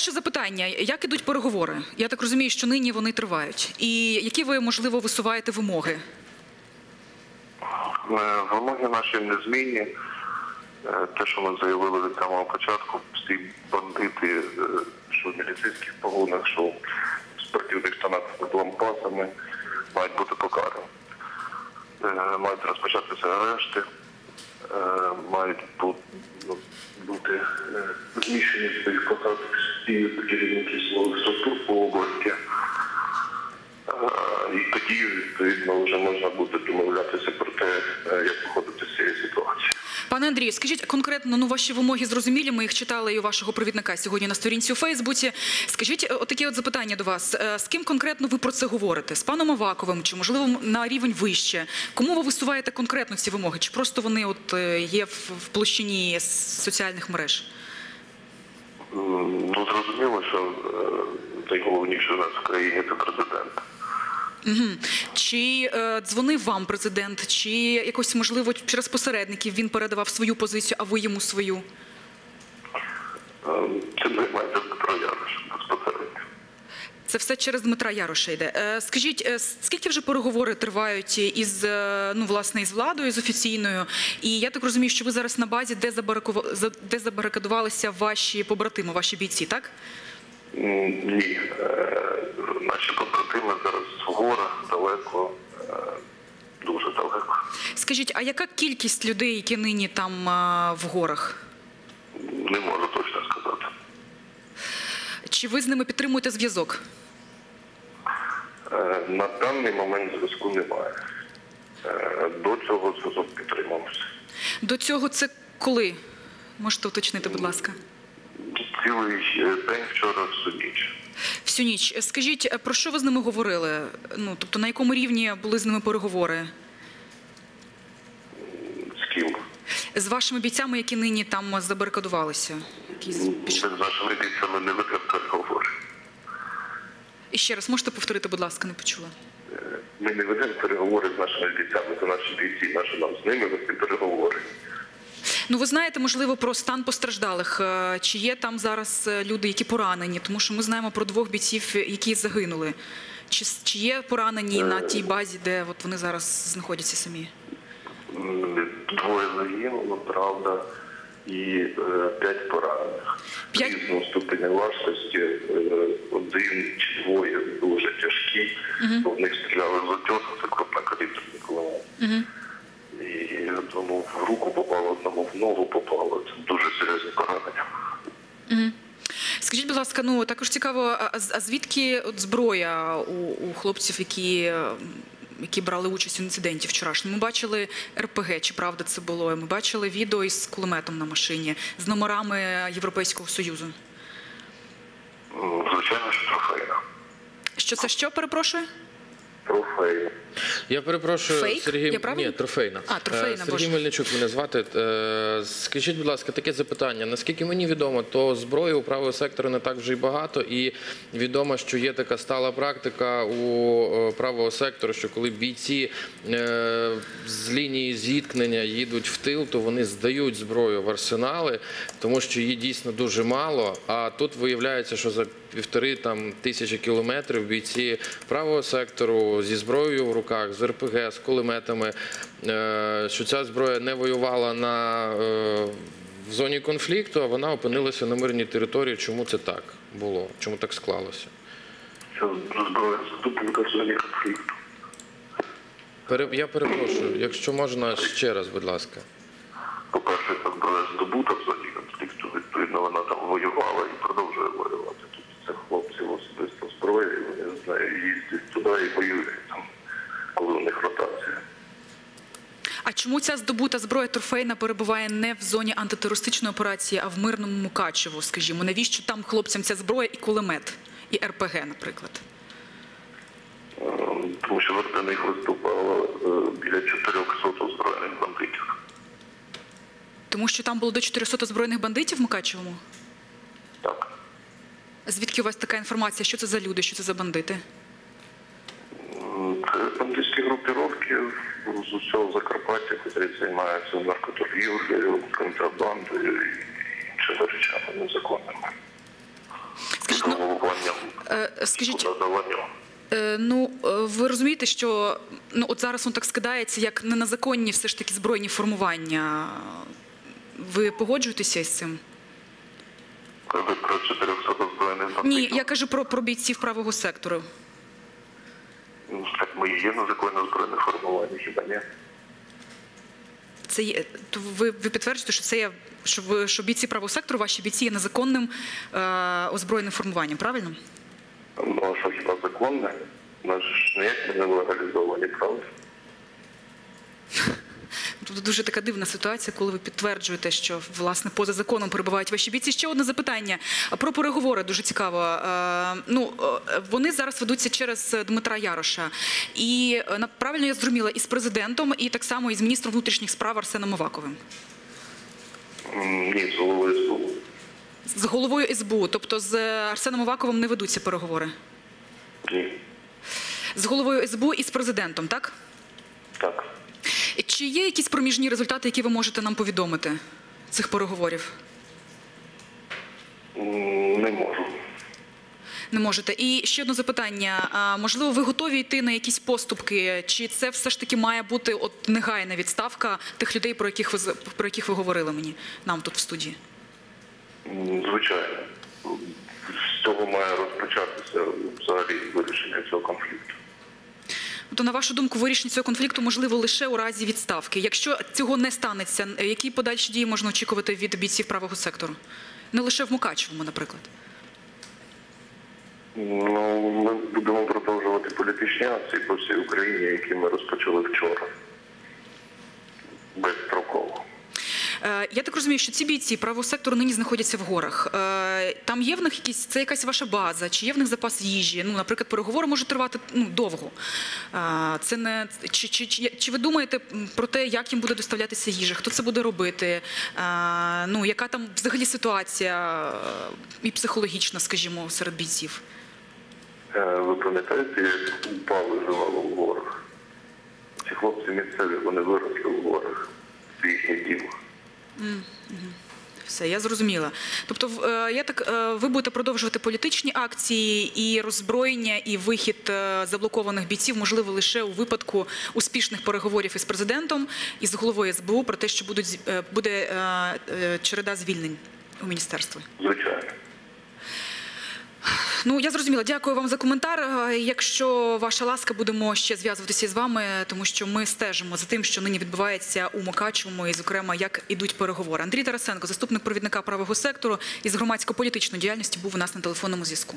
Перше запитання: як ідуть переговори? Я так розумію, що нині вони тривають. І які ви можливо висуваєте вимоги? Е, Вимоги наші незмінні. Е, Те, що ми заявили від самого початку, всі бандити, е, що в міліцейських погонах, що в спортивних штанах з лампасами, мають бути покарані. Мають розпочатися арешти, мають ну, бути зміщені своїх посад всі керівники своїх структур по області. І тоді, відповідно, вже можна буде домовлятися про те, е, як виходити з цієї ситуації. Пане Андрію, скажіть конкретно, ну ваші вимоги зрозумілі. Ми їх читали і у вашого провідника сьогодні на сторінці у Фейсбуці. Скажіть, е, отакі от запитання до вас: Е, з ким конкретно ви про це говорите? З паном Аваковим чи можливо на рівень вище? Кому ви висуваєте конкретно ці вимоги? Чи просто вони от є в площині соціальних мереж? Ну, зрозуміло, що е, найголовніше у нас в країні це президент. Угу. Чи е, дзвонив вам президент, чи якось можливо через посередників він передавав свою позицію, а ви йому свою? Це не безпосередньо. Це все через Дмитра Яроша йде. Е, Скажіть, е, скільки вже переговори тривають із е, ну власне із владою, з офіційною? І я так розумію, що ви зараз на базі, де де забарикадувалися ваші побратими, ваші бійці, так? Ні, наші побратими зараз в горах далеко, дуже далеко. Скажіть, а яка кількість людей, які нині там в горах? Не можу точно сказати. Чи ви з ними підтримуєте зв'язок? Е, На даний момент зв'язку немає. Е, До цього зв'язок підтримався. До цього це коли? Можете уточнити, будь ласка. Цілий е, день вчора всю ніч. Всю ніч. Скажіть, про що ви з ними говорили? Ну, тобто, на якому рівні були з ними переговори? З ким? З вашими бійцями, які нині там забарикадувалися? Які з-? Нашими бійцями не ведемо переговори. І ще раз, можете повторити, будь ласка, не почула. Е, Ми не ведемо переговори з нашими бійцями, це наші бійці, наші нам з ними вести переговори. Ну, ви знаєте, можливо, про стан постраждалих. Е, Чи є там зараз е, люди, які поранені? Тому що ми знаємо про двох бійців, які загинули. Чи, чи є поранені на тій базі, де от вони зараз знаходяться самі? Двоє загинуло, правда, і е, п'ять поранених. П'ять? Різного ступеня важкості, е, один чи двоє дуже тяжкі. В них стріляли з утьосу, це крупнокаліберний кулемет. І одному в руку попало, одному в ногу попало. Це дуже серйозні поранення. Скажіть, будь ласка, ну також цікаво, а, звідки от зброя у, у хлопців, які, які брали участь у інциденті вчорашньому? Ми бачили РПГ, чи правда це було? Ми бачили відео із кулеметом на машині з номерами Європейського Союзу. Звичайно, що трофейна. Що це що, перепрошую? Трофейна. Я перепрошую, Фейк? Сергій. Я правильно? Ні, трофейна. А, трофейна, Е, Сергій боже. Мельничук мене звати. Е, Скажіть, будь ласка, таке запитання. Наскільки мені відомо, то зброї у правого сектору не так вже й багато, і відомо, що є така стала практика у е, правого сектору, що коли бійці з лінії зіткнення їдуть в тил, то вони здають зброю в арсенали, тому що її дійсно дуже мало. А тут виявляється, що за півтори там тисячі кілометрів бійці правого сектору зі зброєю в руках, з РПГ, з кулеметами, е, що ця зброя не воювала на е, в зоні конфлікту, а вона опинилася на мирній території. Чому це так було? Чому так склалося? Зброя здобута в зоні конфлікту. Я перепрошую, якщо можна ще раз, будь ласка. По-перше, ця зброя здобута в зоні конфлікту, відповідно, вона там воювала і продовжує воювати. Тут це хлопці особисто зброї, вони не знаю, їздять туди і воюють там, коли у них ротація. А чому ця здобута зброя трофейна перебуває не в зоні антитерористичної операції, а в мирному Мукачево, скажімо? Навіщо там хлопцям ця зброя і кулемет, і РПГ, наприклад? Е, Тому що проти них виступало е, біля 400 озброєних бандитів. Тому що там було до 400 озброєних бандитів в Мукачевому? Так. Звідки у вас така інформація? Що це за люди, що це за бандити? Це бандитські групіровки з усього Закарпаття, які займаються наркоторгівлею, контрабандою і іншими речами незаконними. ну, е, скажіть, Е, Ну, е, ви розумієте, що ну от зараз воно так скидається, як не на законні все ж таки збройні формування. Ви погоджуєтеся із цим? Ви про 400 озброєних Ні, я кажу про, про бійців правого сектору. Ми є незаконне озброєне формування, хіба ні? Це є, то ви, ви підтверджуєте, що це є, що ви що бійці правого сектору, ваші бійці є незаконним е, озброєним формуванням, правильно? Ну, а що хіба законне? Ми ж ніяк не легалізовані, правда? Тобто дуже така дивна ситуація, коли ви підтверджуєте, що власне поза законом перебувають ваші бійці. Ще одне запитання про переговори. Дуже цікаво. Е, Ну е, вони зараз ведуться через Дмитра Яроша, і е, правильно я зрозуміла із президентом, і так само із міністром внутрішніх справ Арсеном Аваковим. М, Ні, з головою СБУ. З головою СБУ, тобто з Арсеном Аваковим не ведуться переговори. Ні. З головою СБУ і з президентом, так? Так. Чи є якісь проміжні результати, які ви можете нам повідомити цих переговорів? Не можу. Не можете. І ще одне запитання. А, можливо, ви готові йти на якісь поступки? Чи це все ж таки має бути от негайна відставка тих людей, про яких ви про яких ви говорили мені нам тут в студії? Звичайно. З цього має розпочатися взагалі вирішення цього конфлікту. Тобто, на вашу думку, вирішення цього конфлікту можливо лише у разі відставки. Якщо цього не станеться, які подальші дії можна очікувати від бійців правого сектору? Не лише в Мукачевому, наприклад. Ну, ми будемо продовжувати політичні акції по всій Україні, які ми розпочали вчора. Безстроково. Е, Я так розумію, що ці бійці правого сектору нині знаходяться в горах. Там є в них якісь це якась ваша база, чи є в них запас їжі? Ну, наприклад, переговори можуть тривати ну довго. Це не чи, чи, чи, чи ви думаєте про те, як їм буде доставлятися їжа? Хто це буде робити? Ну яка там взагалі ситуація і психологічна, скажімо, серед бійців? Е, Ви пам'ятаєте, як УПА виживало в горах? Ці хлопці місцеві, вони виросли в горах. Це їхнє діло. Все, я зрозуміла. Тобто, е, я так е, ви будете продовжувати політичні акції і роззброєння, і вихід е, заблокованих бійців, можливо, лише у випадку успішних переговорів із президентом і з головою СБУ про те, що будуть буде череда звільнень у міністерстві. Звичайно. Ну я зрозуміла. Дякую вам за коментар. Е, Якщо ваша ласка, будемо ще зв'язуватися з вами, тому що ми стежимо за тим, що нині відбувається у Мукачевому, і зокрема як ідуть переговори. Андрій Тарасенко, заступник провідника правого сектору із громадсько-політичної діяльності, був у нас на телефонному зв'язку.